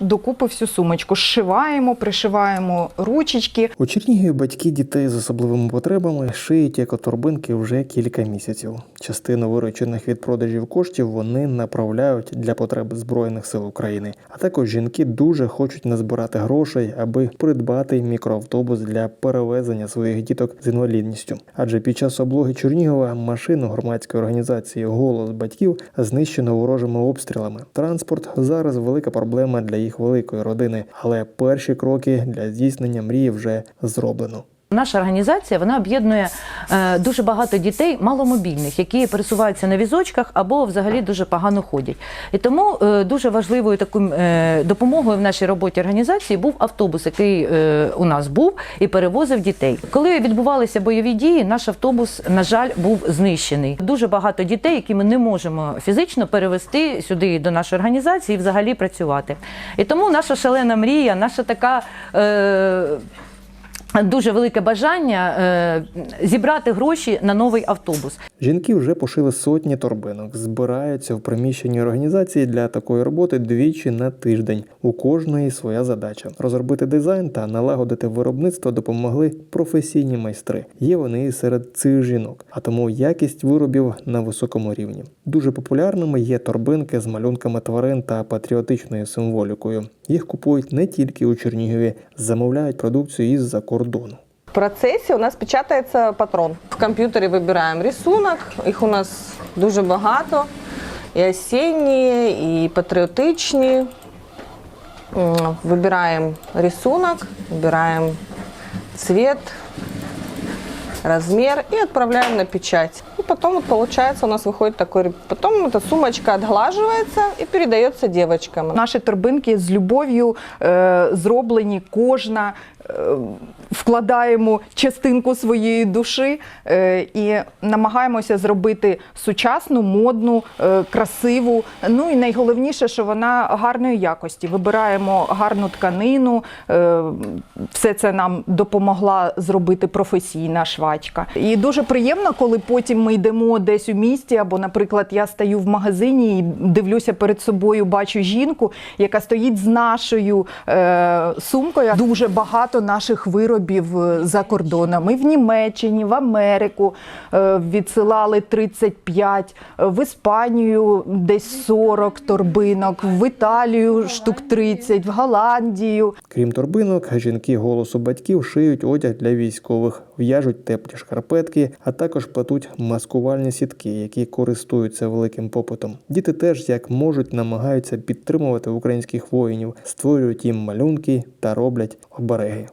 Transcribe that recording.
Докупи всю сумочку, зшиваємо, пришиваємо ручечки. У Чернігові батьки дітей з особливими потребами шиють екоторбинки вже кілька місяців. Частину виручених від продажів коштів вони направляють для потреб Збройних сил України. А також жінки дуже хочуть назбирати грошей, аби придбати мікроавтобус для перевезення своїх діток з інвалідністю. Адже під час облоги Чернігова машину громадської організації Голос батьків знищено ворожими обстрілами. Транспорт зараз велика проблема для їх великої родини, але перші кроки для здійснення мрії вже зроблено. Наша організація вона об'єднує е, дуже багато дітей маломобільних, які пересуваються на візочках або взагалі дуже погано ходять. І тому е, дуже важливою такою е, допомогою в нашій роботі організації був автобус, який е, у нас був і перевозив дітей. Коли відбувалися бойові дії, наш автобус, на жаль, був знищений. Дуже багато дітей, які ми не можемо фізично перевести сюди до нашої організації і взагалі працювати. І тому наша шалена мрія, наша така. Е, Дуже велике бажання е, зібрати гроші на новий автобус. Жінки вже пошили сотні торбинок, збираються в приміщенні організації для такої роботи двічі на тиждень. У кожної своя задача розробити дизайн та налагодити виробництво допомогли професійні майстри. Є вони і серед цих жінок, а тому якість виробів на високому рівні. Дуже популярними є торбинки з малюнками тварин та патріотичною символікою. Їх купують не тільки у Чернігові, замовляють продукцію із-за кордону. В процесі у нас печатається патрон. В комп'ютері вибираємо рисунок, їх у нас дуже багато. І осінні, і патріотичні. Вибираємо рисунок, вибираємо цвет, размер и отправляем на печать. И потом вот получается у нас выходит такой, потом эта сумочка отглаживается и передается девочкам. Наші торбинки з любов'ю е, зроблені, кожна е, вкладаємо частинку своєї душі е, і намагаємося зробити сучасну, модну, е, красиву. Ну і найголовніше, що вона гарної якості. Вибираємо гарну тканину. Е, все це нам допомогла зробити професійна швачка. І дуже приємно, коли потім ми йдемо десь у місті, або, наприклад, я стою в магазині і дивлюся перед собою, бачу жінку, яка стоїть з нашою сумкою. Дуже багато наших виробів е, за кордоном. Ми в Німеччині, в Америку е, відсилали 35, е, в Іспанію десь 40 торбинок, в Італію штук 30, в Голландію. Крім торбинок, жінки голосу батьків шиють одяг для військових, в'яжуть теплі шкарпетки, а також плетуть маскувальні сітки, які користуються великим попитом. Діти теж як можуть намагаються підтримувати українських воїнів, створюють їм малюнки та роблять обереги.